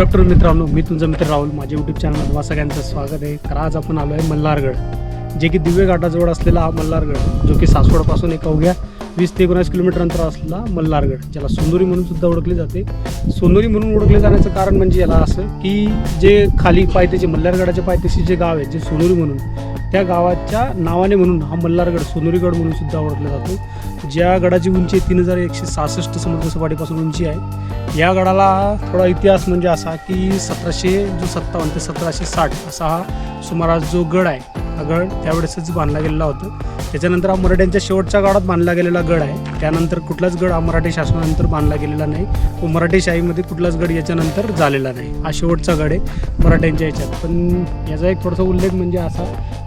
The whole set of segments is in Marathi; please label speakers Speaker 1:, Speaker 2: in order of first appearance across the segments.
Speaker 1: गुड आफ्टरनून मित्रांनो मी तुमचा मित्र राहुल. माझ्या यूट्यूब चॅनल तुम्हा सगळ्यांचं स्वागत आहे. तर आज आपण आलो आहे मल्हारगड जे की दिव्य घाटाजवळ असलेला हा मल्हारगड जो की सासवडपासून एक अवघ्या वीस ते एकोणीस किलोमीटर अंतर असलेला मल्हारगड ज्याला सोनोरी म्हणून सुद्धा ओळखले जाते. सोनोरी म्हणून ओळखले जाण्याचं कारण म्हणजे याला असं की जे खाली पायथ्याचे मल्हारगडाच्या पायथ्याशी जे गाव आहे जे सोनोरी म्हणून त्या गावाच्या नावाने म्हणून हा मल्हारगड सोनोरीगड म्हणून सुद्धा ओळखला जातो. ज्या गडाची उंची आहे तीन हजार एकशे सहासष्ट समुद्र सपाटीपासून उंची आहे. या गडाला थोडा इतिहास म्हणजे असा की सतराशे जो सत्तावन्न ते सतराशे साठ असा हा सुमारास जो गड आहे हा गड त्यावेळेसच बांधला गेलेला होता. त्याच्यानंतर हा मराठ्यांच्या शेवटच्या काळात बांधला गेलेला गड आहे. त्यानंतर कुठलाच गड हा मराठी शासनानंतर बांधला गेलेला नाही. व मराठी शाहीमध्ये कुठलाच गड याच्यानंतर झालेला नाही. हा शेवटचा गड आहे मराठ्यांच्या याच्यात. पण याचा एक थोडासा उल्लेख म्हणजे असा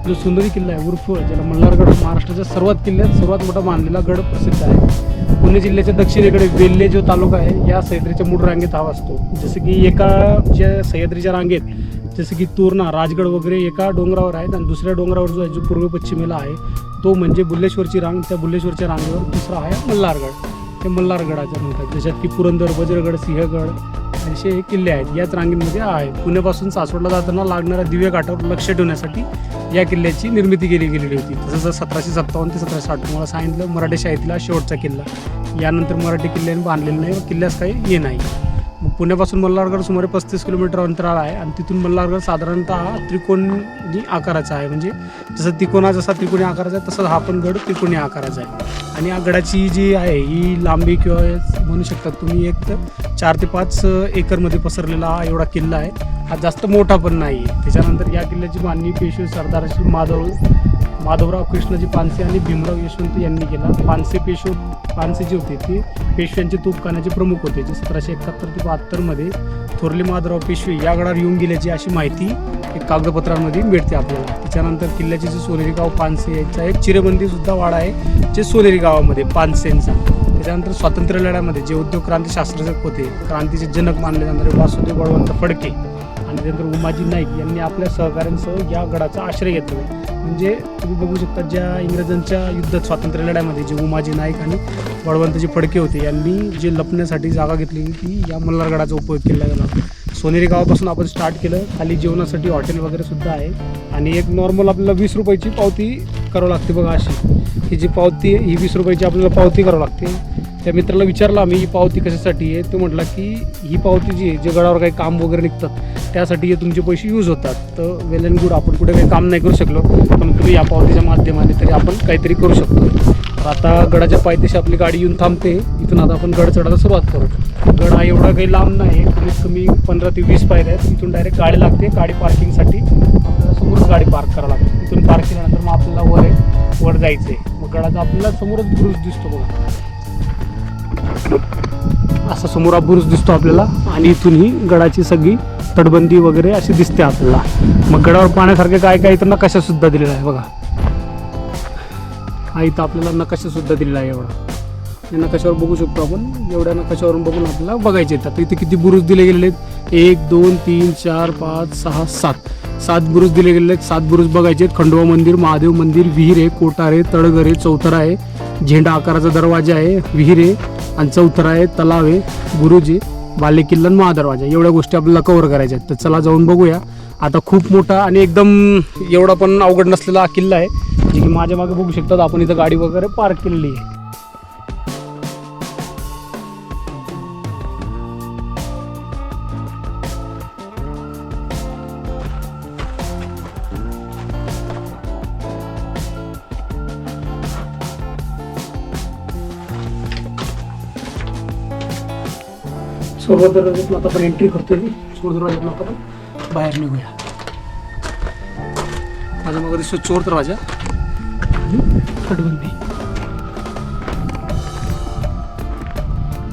Speaker 1: जो सुंदरी किल्ला आहे उर्फ ज्याला मल्हारगड महाराष्ट्राच्या सर्वात किल्ल्यात सर्वात मोठा बांधलेला गड प्रसिद्ध आहे. पुणे जिल्ह्याच्या दक्षिणेकडे वेल्हे जो तालुका आहे या सह्याद्रीच्या मूळ रांगेत हा असतो. जसं की एका ज्या सह्याद्रीच्या रांगेत जसं की तोरणा राजगड वगैरे एका डोंगरावर आहेत आणि दुसऱ्या डोंगरावर जो आहे जो पूर्व पश्चिमेला आहे तो म्हणजे बुल्लेश्वरची रांग त्या बुल्लेश्वरच्या रांगेवर दुसरा आहे मल्हारगड. ते मल्हारगडाचं म्हणतात. जशात की पुरंदर वज्रगड सिंहगड असे हे किल्ले आहेत. याच रांगेमध्ये आहे. पुण्यापासून सासवडला जाताना लागणाऱ्या दिव्य घाटावर लक्ष ठेवण्यासाठी या किल्ल्याची निर्मिती केली गेलेली होती. तसंच सतराशे सत्तावन्न ते सतराशे आठ तुम्हाला सांगितलं मराठी शाहीतला शेवटचा किल्ला. यानंतर मराठी किल्ल्याने बांधलेला नाही व किल्ल्यास काही हे नाही. मग पुण्यापासून मल्हारगड सुमारे पस्तीस किलोमीटर अंतराळ आहे आणि तिथून मल्हारगड साधारणतः त्रिकोणी आकाराचा आहे. म्हणजे जसं तिकोना जसा त्रिकोणी आकाराचा आहे तसंच हा पण गड त्रिकोणी आकाराचा आहे. आणि या गडाची जी आहे ही लांबी किंवा म्हणू शकतात तुम्ही एक तर चार ते पाच एकरमध्ये पसरलेला हा एवढा किल्ला आहे. हा जास्त मोठा पण नाही आहे त्याच्यानंतर या किल्ल्याची बांधणी पेशवे सरदाराची माधव माधवराव कृष्णजी पानसे आणि भीमराव यशवंत यांनी केला. पानसे पेशव पानसे जे होते ते पेशव्यांचे तोपखान्याचे प्रमुख होते. जे सतराशे एकाहत्तर ते बहात्तरमध्ये थोरले माधवराव पेशवे या गडावर येऊन गेल्याची अशी माहिती एक कागदपत्रांमध्ये मिळते आपल्याला. त्याच्यानंतर किल्ल्याचे जे सोनेरी गाव पानसे यांचा एक चिरबंदीसुद्धा वाडा आहे जे सोनेरी गावामध्ये पानसेंचा त्याच्यानंतर स्वातंत्र्य लढ्यामध्ये जे उद्योग क्रांती शास्त्रज्ञ होते क्रांतीचे जनक मानले जाणारे वासुदेव बळवंत फडके. आणि त्यानंतर उमाजी नाईक यांनी आपल्या सहकाऱ्यांसह या गडाचा आश्रय घेतला. म्हणजे तुम्ही बघू शकता ज्या इंग्रजांच्या युद्धात स्वातंत्र्य लढ्यामध्ये जे उमाजी नाईक आणि बळवंतजी फडके होते यांनी जे लपण्यासाठी जागा घेतली ती या मल्हारगडाचा उपयोग केला गेला. सोनेरी गावापासून आपण स्टार्ट केलं. खाली जेवणासाठी हॉटेल वगैरे सुद्धा आहे. आणि एक नॉर्मल आपल्याला वीस रुपयाची पावती करावं लागते बघा अशी. ही जी पावती आहे ही वीस रुपयाची आपल्याला पावती करावं लागते. त्या मित्राला विचारलं आम्ही ही पावती कशासाठी आहे? तो म्हटला की ही पावती जी आहे जे गडावर काही काम वगैरे निघतात त्यासाठी हे तुमचे पैसे यूज होतात. तर वेल अँड गुड आपण कुठे काही काम नाही करू शकलो पण तुम्ही या पावतीच्या माध्यमाने तरी आपण काहीतरी करू शकतो. तर आता गडाच्या पायथ्याशी आपली गाडी येऊन थांबते. इथून आता आपण गड चढायला सुरुवात करू. गड हा एवढा काही लांब नाही कमीत कमी पंधरा ते वीस पायऱ्या आहेत. इथून डायरेक्ट गाडी लागते. गाडी पार्किंगसाठी आपल्याला समोरच गाडी पार्क करावं लागते. इथून पार्क केल्यानंतर मग आपल्याला वर आहे वर जायचं आहे मग गडाचा आपल्याला समोरच ब्रुज दिसतो बघा. असा समोर हा बुरुज दिसतो आपल्याला. आणि इथून ही गडाची सगळी तटबंदी वगैरे अशी दिसते आपल्याला. मग गडावर पाहण्यासारखे काय काय इथं नकाशासुद्धा दिलेला आहे बघा. हा इथं आपल्याला नकाशा सुद्धा दिलेला आहे एवढा. या नकाशावर बघू शकतो आपण. एवढ्या नकाशावरून बघून आपल्याला बघायचे येतात इथे किती बुरुज दिले गेलेले आहेत? एक दोन तीन चार पाच सहा सात. सात बुरुज दिले गेलेले आहेत. सात बुरुज बघायचे आहेत. खंडोबा मंदिर महादेव मंदिर विहीर आहे कोटार आहे तळघर आहे चौथरा आहे. झेंडा आकाराचा दरवाजा आहे. विहीर आहे आणि चौथरा आहे तलाव आहे गुरुजी बालेकिल्ला आणि महादरवाजा. एवढ्या गोष्टी आपल्याला कव्हर करायच्या आहेत. तर चला जाऊन बघूया. आता खूप मोठा आणि एकदम एवढा पण अवघड नसलेला हा किल्ला आहे जे की माझ्या मागे बघू शकतात. आपण इथं गाडी वगैरे पार्क केलेली आहे. सोबत दरवाज्यातून आता आपण एंट्री करतोय चोर दरवाज्यातून आता आपण बाहेर निघूया. माझ्या मग दिसतो चोर दरवाजा आणि तटबंदी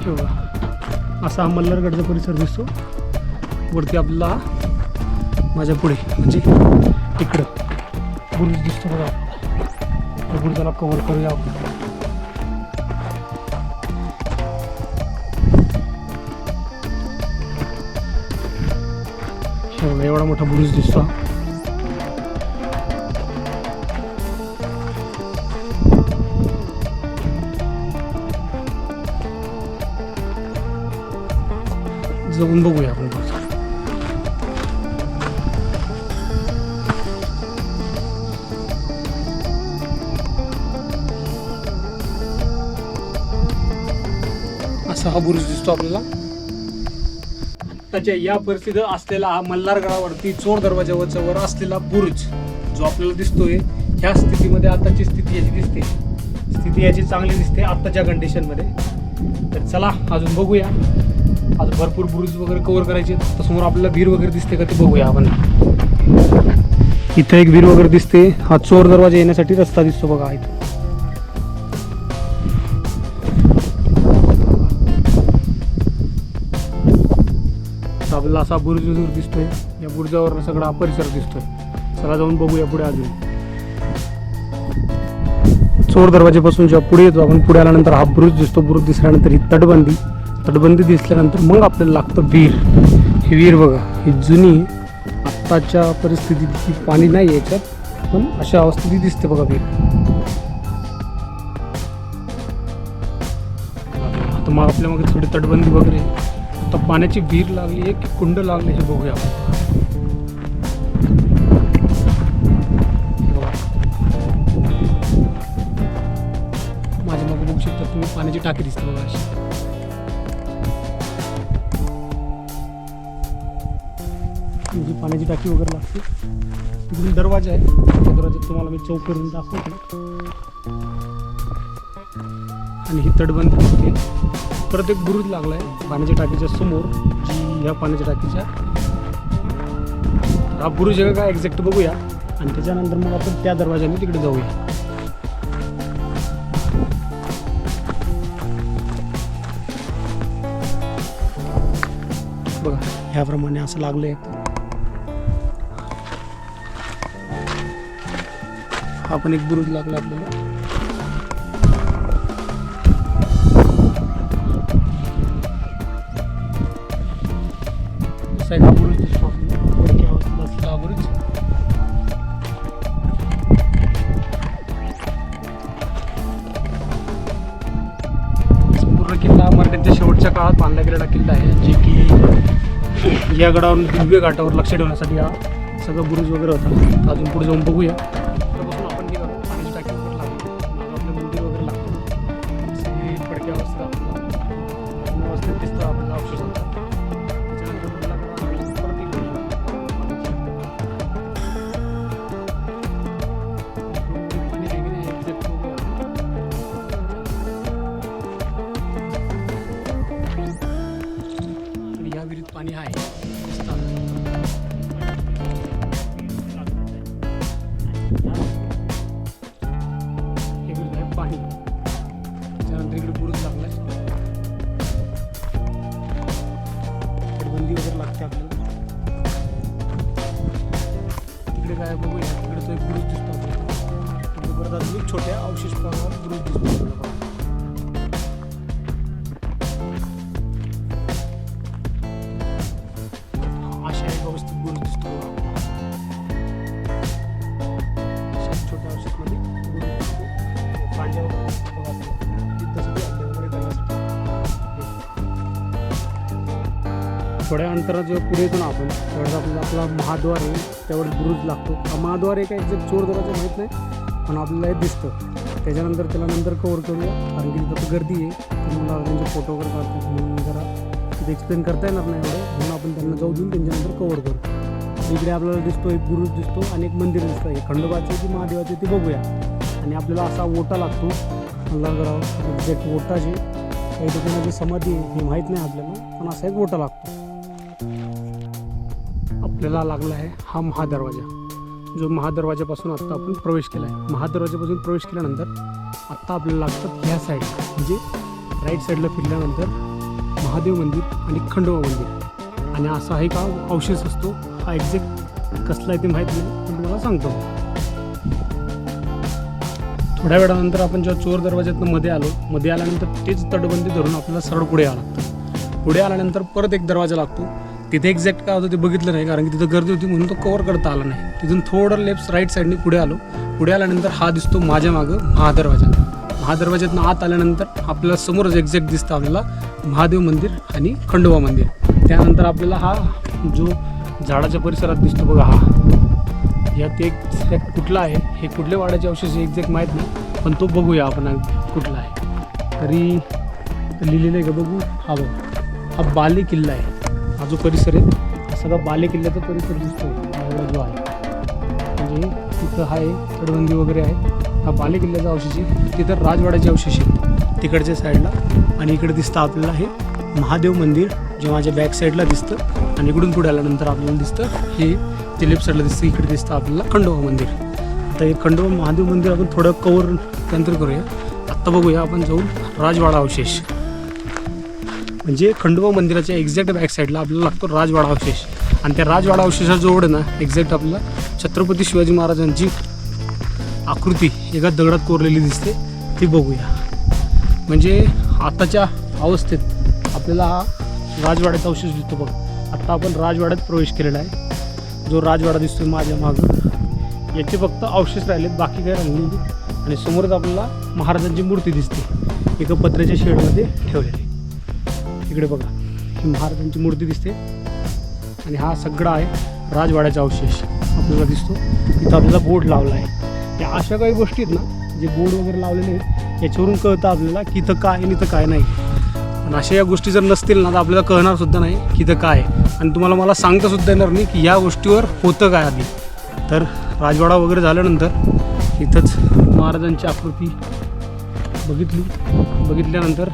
Speaker 1: हे असा हा मल्हारगडचा परिसर दिसतो. वरती आपला माझ्या पुढे म्हणजे इकडं. बुरुज दिसतो बघा. बुरुजाला कव्हर करूया आपण. एवढा मोठा बुरुज दिसतो. जाऊन बघूया आपण असा हा बुरुज दिसतो आपल्याला. आत्ताच्या या परिस्थितीत असलेला हा मल्हारगडावरती चोर दरवाजावरच्या वर असलेला बुरुज जो आपल्याला दिसतोय ह्या स्थितीमध्ये आत्ताची स्थिती याची दिसते. स्थिती याची चांगली दिसते आत्ताच्या कंडिशनमध्ये तर चला अजून बघूया. अजून भरपूर बुरुज वगैरे कव्हर करायचे आहेत. तर समोर आपल्याला भीर वगैरे दिसते का ते बघूया आपण. इथं एक वीर वगैरे दिसते. हा चोर दरवाजा येण्यासाठी रस्ता दिसतो बघा इथं. आपल्याला असा बुरुज वगैरे दिसतोय. या बुरुजावर सगळा हा परिसर दिसतोय. चला जाऊन बघूया पुढे अजून. चोर दरवाजेपासून जेव्हा पुढे येतो आपण पुढे आल्यानंतर हा बुरुज दिसतो. बुरुज दिसल्यानंतर ही तटबंदी. तटबंदी दिसल्यानंतर मग आपल्याला लागतं विहीर. ही विहीर बघा ही जुनी आत्ताच्या परिस्थितीत ती पाणी नाही याच्यात पण अशा अवस्थेत दिसते बघा विहीर. आता मग आपल्या मागे थोडी तटबंदी वगैरे. आता पाण्याची विहीर लागली आहे की कुंड लागली हे बघूया. माझ्या मग बघू शकता तुम्ही पाण्याची टाकी दिसते बघा अशी. म्हणजे पाण्याची टाकी वगैरे लागते. तिकडून दरवाजा आहे. त्या दरवाज्यात तुम्हाला मी चौक करून दाखवतो. आणि ही तटबंदी दिसते परत एक बुरुज लागला आहे पाण्याच्या टाकीच्या समोर जी ह्या पाण्याच्या टाकीच्या हा बुरुज आहे का एक्झॅक्ट बघूया. आणि त्याच्यानंतर मग आपण त्या दरवाजाने तिकडे जाऊया. बघा ह्याप्रमाणे असं लागलं आहे हा पण एक बुरुज लागला आपल्याला. असा एक बुरुज संपूर्ण किल्ला मराठ्यांच्या शेवटच्या काळात बांधला गेलेला किल्ला आहे जे की या गडावरून दिव्य घाटावर लक्ष ठेवण्यासाठी हा सगळं बुरुज वगैरे होता. अजून पुढे जाऊन बघूया. थोड्या अंतरात जेव्हा पुढे येतो ना आपण तेवढ्यात आपल्याला आपला महाद्वार आहे त्यावर बुरुज लागतो. महाद्वार आहे काय जे चोर दराचं माहीत नाही पण आपल्याला हे दिसतं. त्याच्यानंतर त्याला नंतर कवर करूया कारण की तिथं गर्दी आहे. तर मला त्यांचे फोटो वगैरे काढतात म्हणून जरा तिथे एक्सप्लेन करता येणार नाही एवढं. म्हणून आपण त्यांना जाऊ देऊन त्यांच्यानंतर कवर करू. इकडे आपल्याला दिसतो एक बुरुज दिसतो आणि एक मंदिर दिसतं आहे खंडोबाचे की महादेवाचे ते बघूया. आणि आपल्याला असा ओटा लागतो. मल्हारगडावर एक्झॅक्ट ओटाची काही ठिकाणाची समाधी आहे हे माहीत नाही आपल्याला पण असा एक ओटा लागतो. आपल्याला लागला आहे हा महादरवाजा जो महादरवाजापासून आत्ता आपण प्रवेश केला आहे. महादरवाजापासून प्रवेश केल्यानंतर आत्ता आपल्याला लागतात ह्या साईड म्हणजे राईट साईडला फिरल्यानंतर महादेव मंदिर आणि खंडोबा मंदिर. आणि असा हा एक अवशेष असतो हा एक्झॅक्ट कसला आहे ते माहीत नाही पण तुम्हाला सांगतो. थोड्या वेळानंतर आपण जेव्हा चोर दरवाज्यातनं मध्ये आलो मध्ये आल्यानंतर तेच तटबंदी धरून आपल्याला सरळ पुढे यावं लागतं. पुढे आल्यानंतर परत एक दरवाजा लागतो. तिथे एक्झॅक्ट काय होतं ते बघितलं नाही कारण की तिथं गर्दी होती म्हणून तो कवर करता आला नाही. तिथून थोडं लेफ्ट राईट साईडने पुढे आलो. पुढे आल्यानंतर हा दिसतो माझ्या मागं महादरवाजा. महादरवाज्यातनं आत आल्यानंतर आपल्याला समोरच एक्झॅक्ट दिसतं आपल्याला महादेव मंदिर आणि खंडोबा मंदिर. त्यानंतर आपल्याला हा जो झाडाच्या परिसरात दिसतो बघा हा. यात एक कुठला आहे हे कुठल्या वाड्याचे अवशेष एक्झॅक्ट माहीत नाही पण तो बघूया आपण कुठला आहे. तरी लिहिलेलं आहे का बघू? हा बघ. हा बाले किल्ला आहे. हा जो परिसर आहे हा सगळा बाले किल्ल्याचा परिसर दिसतो. हा एवढा जो आहे. म्हणजे तिथं आहे तडबंदी वगैरे आहे. हा बाले किल्ल्याचा अवशेष आहे. तिथं राजवाड्याचे अवशेष आहेत. तिकडच्या साईडला आणि इकडे दिसतं आपल्याला हे महादेव मंदिर जे माझ्या बॅक साईडला दिसतं आणि इकडून पुढे आल्यानंतर आपल्याला दिसतं हे ते लेफ्ट साईडला दिसतं. इकडे दिसतं आपल्याला खंडोबा मंदिर. आता हे खंडोबा महादेव मंदिर आपण थोडं कवर नंतर करूया. आत्ता बघूया आपण जाऊन राजवाडा अवशेष. म्हणजे खंडोबा मंदिराच्या एक्झॅक्ट बॅक साईडला आपल्याला लागतो राजवाडा अवशेष. आणि त्या राजवाडा अवशेषाजवळ ना एक्झॅक्ट आपल्याला छत्रपती शिवाजी महाराजांची आकृती एका दगडात कोरलेली दिसते ती बघूया. म्हणजे आताच्या अवस्थेत आपल्याला हा राजवाड्याचा अवशेष दिसतो बघ. आत्ता आपण राजवाड्यात प्रवेश केलेला आहे. जो राजवाडा दिसतो माझ्या मागं याचे फक्त अवशेष राहिलेत बाकी काही राहिलेली आणि समोरच आपल्याला महाराजांची मूर्ती दिसते एका पत्र्याच्या शेडमध्ये ठेवलेली. इकडे बघा. ही महाराजांची मूर्ती दिसते. आणि हा सगळा आहे राजवाड्याचा अवशेष. आपल्याला दिसतो. इथं आपल्याला बोर्ड लावला आहे. या अशा काही गोष्टी आहेत ना जे बोर्ड वगैरे लावलेले आहेत याच्यावरून कळतं आपल्याला की इथं काय आहे आणि इथं काय नाही. पण अशा या गोष्टी जर नसतील ना तर आपल्याला कळणार सुद्धा नाही की इथं काय आहे. आणि तुम्हाला मला सांगता सुद्धा येणार नाही की या गोष्टीवर होतं काय आधी. तर राजवाडा वगैरे झाल्यानंतर इथंच महाराजांची आकृती बघितली. बघितल्यानंतर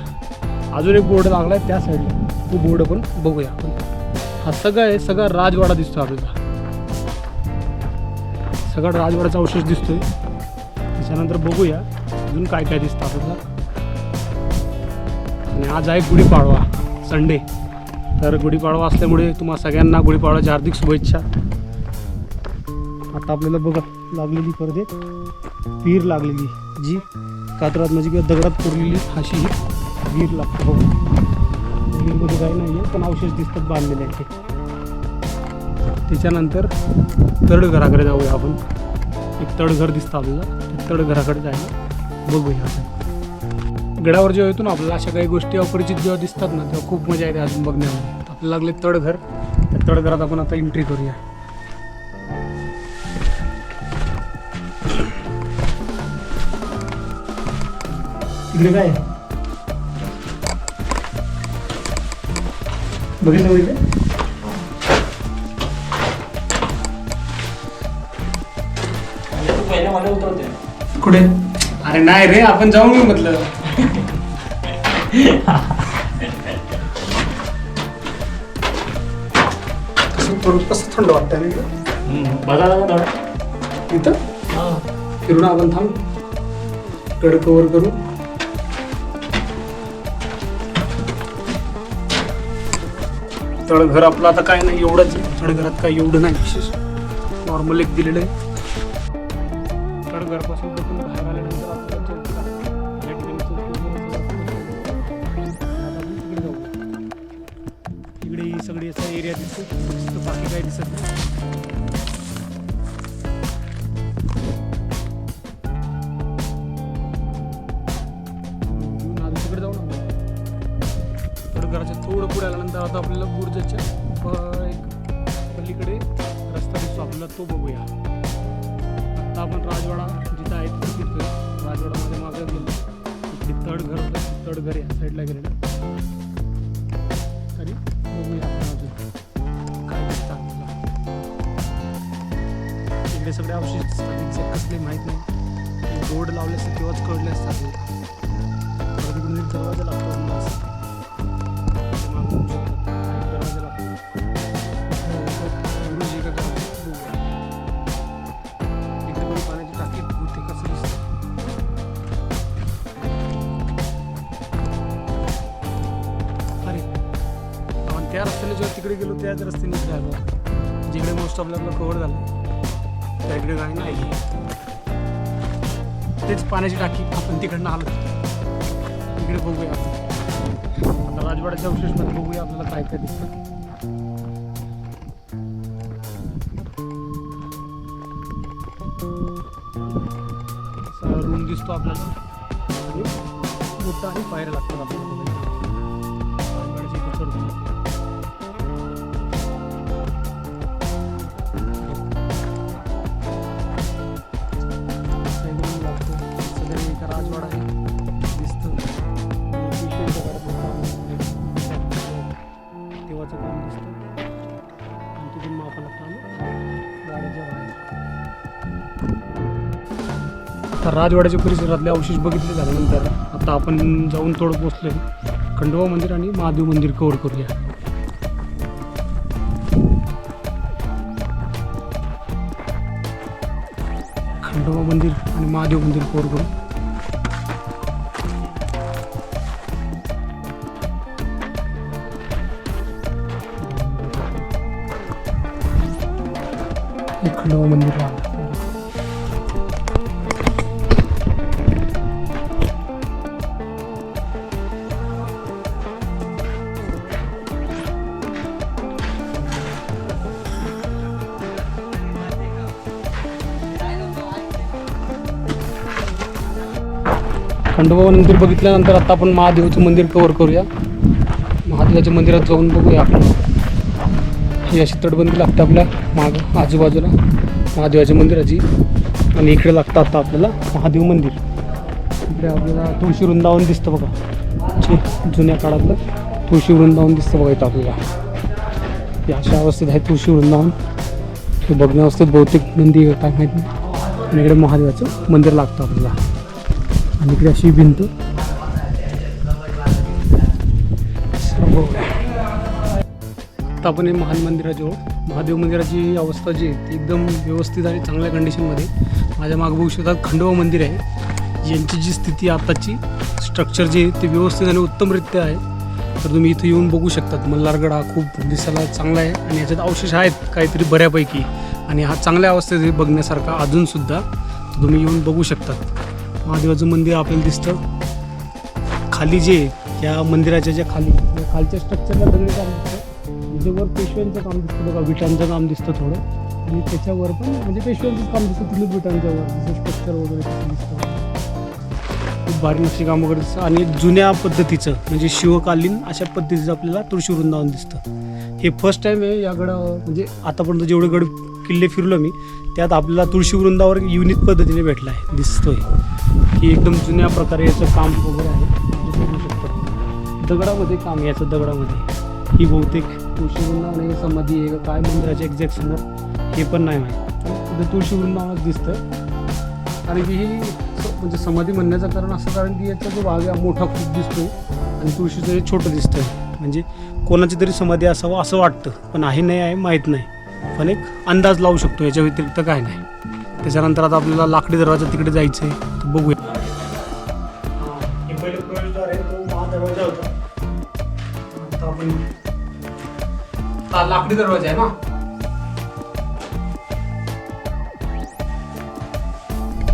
Speaker 1: अजून एक बोर्ड लागला आहे त्या साईडला तो बोर्ड पण बघूया. आपण हा सगळा आहे सगळा राजवाडा दिसतो आपल्याला. सगळा राजवाड्याचा अवशेष दिसतोय. त्याच्यानंतर बघूया अजून काय काय दिसतं आपल्याला. आणि आज आहे गुढीपाडवा संडे तर गुढीपाडवा असल्यामुळे तुम्हा सगळ्यांना गुढीपाडवाच्या हार्दिक शुभेच्छा. आता आपल्याला बघा लागलेली परत एक. पीर लागलेली जी कातरात म्हणजे किंवा दगडात कोरलेली अशी ही. वीर लागतो हो वीरमध्ये काही नाही आहे पण अवशेष दिसतात बांधलेले आहेत त्याच्यानंतर तडघराकडे जाऊया आपण. एक तडघर दिसतं आपल्याला. तडघराकडे जायला बघूया आपण गडावर जेव्हा येतो ना आपल्याला अशा काही गोष्टी अपरिचित जेव्हा दिसतात ना तेव्हा खूप मजा येते अजून बघण्यामध्ये. आपल्याला लागले तडघर त्या तडघरात आपण आता एंट्री करूया. तिकडे काय बघितलं बघितलं
Speaker 2: पहिले मला उतरवते
Speaker 1: कुठे? अरे नाही रे आपण जाऊ मी म्हटलं. कसं थोडं कसं थंड वाटतं ना इकडं?
Speaker 2: बघा ना थोडा
Speaker 1: इथं फिरून आपण थांब. कड कवर करू. तळघर आपलं आता काय नाही एवढंच आहे. तळघरात काय एवढं नाही. विशेष. नॉर्मल एक दिलेलं आहे. तळघरपासून आपण बाहेर आल्यानंतर आपल्याला वगैरे सगळं आता आपण तिकडे जाऊ. तिकडे ही सगळी असा एरिया दिसतो. बाकी काही दिसत नाही. घराच्या थोडं पुढे आल्यानंतर आता आपल्याला बुर्जाच्या एक पलीकडे रस्ता दिसतो. आपल्याला तो बघूया. आता आपण राजवाडा जिथं आहे तिथे फिरतोय. राजवाडामध्ये मागे गेलो. इकडे तड घर होतं. तड घर या साईडला गेलेलं. तरी बघूया आपण अजून काय दिसतात आपल्याला. इकडे सगळे अवशेष दिसतात कसले माहीत नाही. बोर्ड लावले असते तेव्हाच कळले असतात दरवाजा लागतो त्या रस्त्याने जेव्हा तिकडे गेलो त्याच रस्त्याने इकडे आलो. जिकडे मोस्ट ऑफ आपलं कव्हर झालं त्या इकडे काही नाही तेच पाण्याची टाकी आपण तिकडनं आलो. तिकडे बघूया आपण. आता राजवाड्याच्या अवशेषमध्ये बघूया आपल्याला काय काय दिसतं. रूम दिसतो आपल्याला. आणि मोठा आणि पायऱ्या लागतात आपल्याला. राजवाड्याच्या परिसरातले अवशेष बघितले झाल्यानंतर आता आपण जाऊन थोडं पोचलोय खंडोबा मंदिर आणि महादेव मंदिर कवर करूया. खंडोबा मंदिर आणि महादेव मंदिर कवर करू. खंडोबा मंदिर खंडोबा मंदिर बघितल्यानंतर आता आपण महादेवाचं मंदिर कवर करूया. महादेवाच्या मंदिरात जाऊन बघूया आपण. ही अशी तटबंदी लागते आपल्या माग आजूबाजूला. महादेवाच्या मंदिराची आणि इकडे लागतं आता आपल्याला महादेव मंदिर. इकडे आपल्याला तुळशी वृंदावन दिसतं बघा. जे जुन्या काळातलं तुळशी वृंदावन दिसतं बघा इथं आपल्याला. या अशा अवस्थेत आहे तुळशी वृंदावन. हे बघण्यावस्थेत बहुतेक मंदिर काय माहीत नाही. आणि इकडे महादेवाचं मंदिर लागतं आपल्याला. आणि इकडे अशी भिंत. आता आपण हे महान मंदिराजवळ महादेव मंदिराची अवस्था जी आहे ती एकदम व्यवस्थित आणि चांगल्या कंडिशनमध्ये माझ्या मागे बघू शकतात खंडोबा मंदिर आहे. यांची जी स्थिती आत्ताची स्ट्रक्चर जे आहे ते व्यवस्थित आणि उत्तमरित्या आहे. तर तुम्ही इथं येऊन बघू शकतात मल्हारगड हा खूप दिसायला चांगला आहे आणि याच्यात अवशेष आहेत काहीतरी बऱ्यापैकी. आणि हा चांगल्या अवस्थेत बघण्यासारखा अजूनसुद्धा तुम्ही येऊन बघू शकतात महादेवाचं मंदिर आपल्याला दिसतं. खाली जे त्या या मंदिराच्या ज्या खाली खालच्या स्ट्रक्चरला दगडी काम दिसतं. इथे वर पेशव्यांचं काम दिसतं बघा विटांचं काम दिसतं थोडं. आणि त्याच्यावर पण म्हणजे पेशव्यांचंच काम दिसतं तिथलं विटांच्या वर जसं स्ट्रक्चर वगैरे दिसतं. खूप भारी नक्षीकाम वगैरे दिसतं. आणि जुन्या पद्धतीचं म्हणजे शिवकालीन अशा पद्धतीचं आपल्याला तुळशी वृंदावन दिसतं. हे फर्स्ट टाईम आहे या गडा म्हणजे आतापर्यंत जेवढे गड किल्ले फिरलो मी त्यात आपल्याला तुळशी वृंदावर युनिक पद्धतीने भेटला आहे दिसतोय. की एकदम जुन्या प्रकारे याचं काम वगैरे आहे. बघू दगडामध्ये काम याचं दगडामध्ये. ही बहुतेक तुळशी वृंदावन समाधी आहे का काय मंदिराच्या एक्झॅक्ट समोर हे पण नाही माहीत. तर तुळशी वृंदावनच दिसतं. कारण की ही म्हणजे समाधी म्हणण्याचं कारण असं कारण की याचा जो भाग आहे हा मोठा खूप दिसतोय. आणि तुळशीचं हे छोटं दिसतंय. म्हणजे कोणाची तरी समाधी असावं असं वाटतं. पण आहे नाही आहे माहीत नाही. पण एक अंदाज लावू शकतो. याच्या व्यतिरिक्त काय नाही. त्याच्यानंतर आता आपल्याला लाकडी दरवाजा तिकडे जायचं आहे बघूया. हे पहिले प्रवेशद्वार आहे तो महादरवाजा होता आता आपण हा लाकडी दरवाजा आहे ना?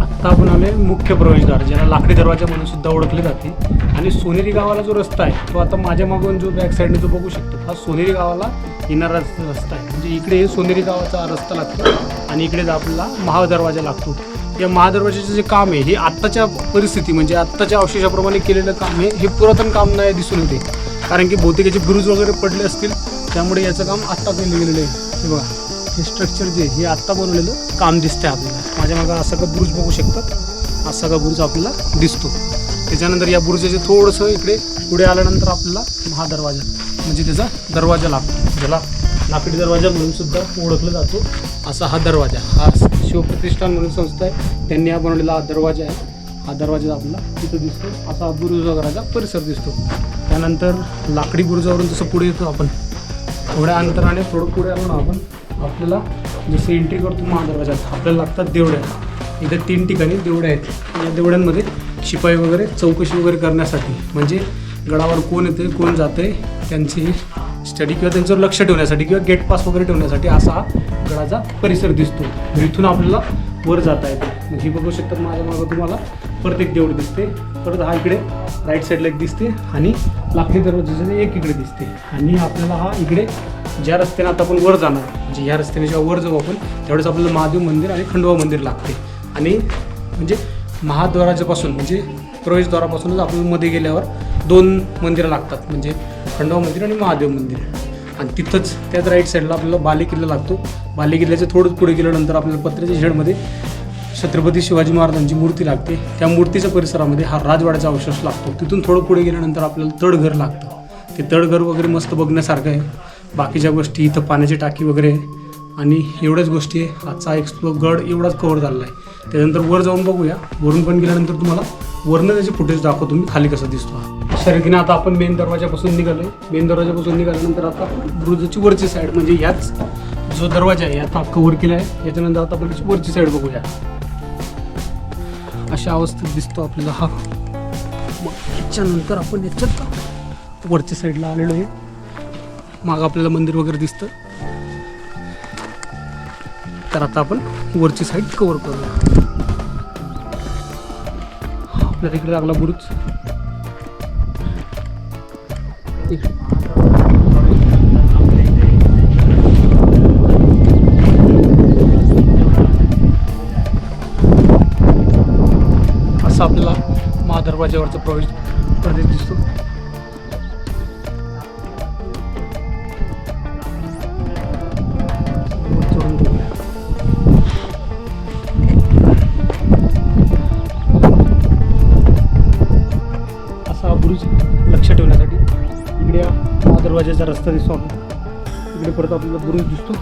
Speaker 1: आत्ता आपण आले मुख्य प्रवेशद्वार ज्याला लाकडी दरवाजा म्हणून सुद्धा ओळखले जाते. आणि सोनेरी गावाला जो रस्ता आहे तो आता माझ्या मागून जो बॅक साईडने जो बघू शकतो हा सोनेरी गावाला येणारा रस्ता आहे. म्हणजे इकडे सोनेरी गावाचा रस्ता लागतो. आणि इकडे आपला महादरवाजा लागतो. या महादरवाजाचं जे काम आहे हे आत्ताच्या परिस्थिती म्हणजे आत्ताच्या अवशेषाप्रमाणे केलेलं काम आहे हे पुरातन काम नाही दिसून येते. कारण की बहुतेक याचे ब्रुज वगैरे पडले असतील त्यामुळे याचं काम आत्ता केलं गेलेलं आहे. हे बघा हे स्ट्रक्चर जे हे आत्ता बनवलेलं काम दिसतंय आपल्याला. माझ्या मागं असा का बुरुज बघू शकतात. असा का बुरुज आपल्याला दिसतो. त्याच्यानंतर या बुरुजाचे थोडंसं इकडे पुढे आल्यानंतर आपल्याला महादरवाजा म्हणजे त्याचा दरवाजा लागतो. ज्याला लाकडी दरवाजा म्हणून सुद्धा ओळखला जातो. असा हा दरवाजा हा शिवप्रतिष्ठान म्हणून संस्था आहे. त्यांनी हा बनवलेला हा दरवाजा आहे. हा दरवाजा आपला तिथं दिसतो. असा हा बुरुज वगैरेचा परिसर दिसतो. त्यानंतर लाकडी बुरुजावरून जसं पुढे येतो आपण थोड्या अंतराने थोडं पुढे आलो ना आपण आपल्याला जसं एंट्री करतो महादरवाजात आपल्याला लागतात देवड्या. इथं तीन ठिकाणी देवड्या आहेत. या देवड्यांमध्ये शिपाई वगैरे चौकशी वगैरे करण्यासाठी म्हणजे गडावर कोण येते कोण जाते त्यांची स्टडी किंवा त्यांच्यावर लक्ष ठेवण्यासाठी किंवा गेट पास वगैरे ठेवण्यासाठी असा हा गडाचा परिसर दिसतो. इथून आपल्याला वर जाता येते. ही बघू शकतात माझ्या मागं तुम्हाला परत एक देवड दिसते. परत हा इकडे राईट साईडला एक दिसते आणि लाकडी दरवाजाचे एक इकडे दिसते. आणि आपल्याला हा इकडे ज्या रस्त्याने आता आपण वर जाणार म्हणजे ह्या रस्त्याने जेव्हा वर जाऊ आपण त्यावेळेस आपल्याला महादेव मंदिर आणि खंडोबा मंदिर लागते. आणि म्हणजे महाद्वाराच्यापासून म्हणजे प्रवेशद्वारापासूनच आपल्याला मध्ये गेल्यावर दोन मंदिरं लागतात. म्हणजे खंडोबा मंदिर आणि महादेव मंदिर. आणि तिथंच त्याच राईट साईडला आपल्याला बाले किल्ला लागतो. बाले किल्ल्याच्या थोडंच पुढे गेल्यानंतर आपल्याला पत्र्याच्या शेडमध्ये छत्रपती शिवाजी महाराजांची मूर्ती लागते. त्या मूर्तीच्या परिसरामध्ये हा राजवाड्याचा अवशेष लागतो. तिथून थोडं पुढे गेल्यानंतर आपल्याला तळघर लागतं. ते तळघर वगैरे मस्त बघण्यासारखं आहे. बाकीच्या गोष्टी इथं पाण्याची टाकी वगैरे आहे. आणि एवढ्याच गोष्टी आहे. आजचा एक्सप्लो गड एवढाच कव्हर झालेला आहे. त्यानंतर वर जाऊन बघूया. वरून पण गेल्यानंतर तुम्हाला वरनं त्याचे फुटेज दाखवतो. मी खाली कसं दिसतो हा. शर्यतीने आता आपण मेन दरवाजापासून निघालोय. मेन दरवाजापासून निघाल्यानंतर आता ब्रुजची वरची साईड म्हणजे ह्याच जो दरवाजा आहे आता कव्हर केला आहे. याच्यानंतर आता आपण त्याची वरची साईड बघूया. अशा अवस्थेत दिसतो आपल्याला हा. मग याच्यानंतर आपण याच्यात वरच्या साईडला आलेलो आहे. मागं आपल्याला मंदिर वगैरे दिसतं. तर आता आपण वरची साईड कव्हर करूया. आपल्याला इकडे लागला बुरुज. इकडे. असं आपल्याला महादरवाज्यावरचा प्रवेश प्रदेश दिसतो रस्ता दिसतो आपल्याला. इकडे परत आपल्याला बुरुज दिसतो.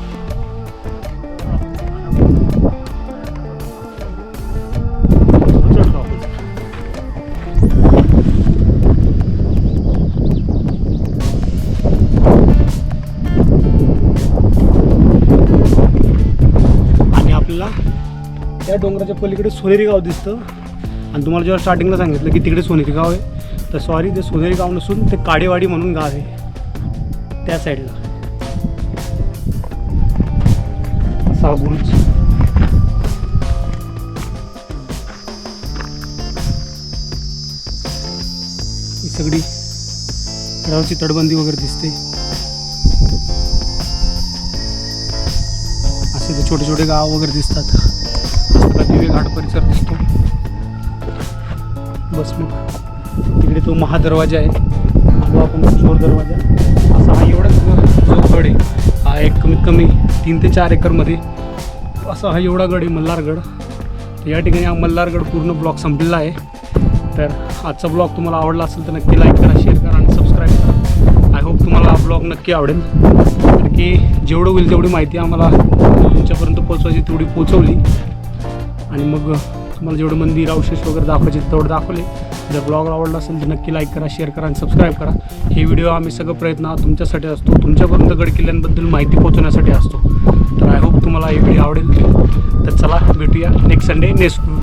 Speaker 1: आणि आपल्याला त्या डोंगराच्या पलीकडे सोनेरी गाव दिसतं. आणि तुम्हाला जेव्हा स्टार्टिंगला सांगितलं की तिकडे सोनेरी गाव आहे तर सॉरी ते सोनेरी गाव नसून ते काडेवाडी म्हणून गाव आहे. त्या साईडला. असा ही सगळी गावची तटबंदी वगैरे दिसते. असे ते छोटे छोटे गाव वगैरे दिसतात. दिवे घाट परिसर दिसतो. बस मग. इकडे तो महादरवाजा आहे. आलो आपण चोर दरवाजा एवढाच जो गड. आहे हा एक कमीत कमी तीन ते चार एकरमध्ये असा हा एवढा गड आहे मल्हारगड. तर या ठिकाणी हा मल्हारगड पूर्ण ब्लॉक संपलेला आहे. तर आजचा ब्लॉग तुम्हाला आवडला असेल तर नक्की लाईक करा शेअर करा आणि सबस्क्राईब करा. आय होप तुम्हाला हा ब्लॉग नक्की आवडेल. कारण की जेवढं होईल तेवढी माहिती आम्हाला तुमच्यापर्यंत पोचवायची तेवढी पोचवली आणि मग तुम्हाला जेवढं मंदिर अवशेष वगैरे दाखवायचे तेवढं दाखवले. जर ब्लॉग आवडला असेल तर नक्की लाईक करा शेअर करा आणि सबस्क्राईब करा. हे व्हिडिओ आम्ही सगळं प्रयत्न तुमच्यासाठी असतो. तुमच्यापर्यंत गड किल्ल्यांबद्दल माहिती पोहोचवण्यासाठी असतो. तर आय होप तुम्हाला हे व्हिडिओ आवडेल. तर चला भेटूया नेक्स्ट संडे नेक्स्ट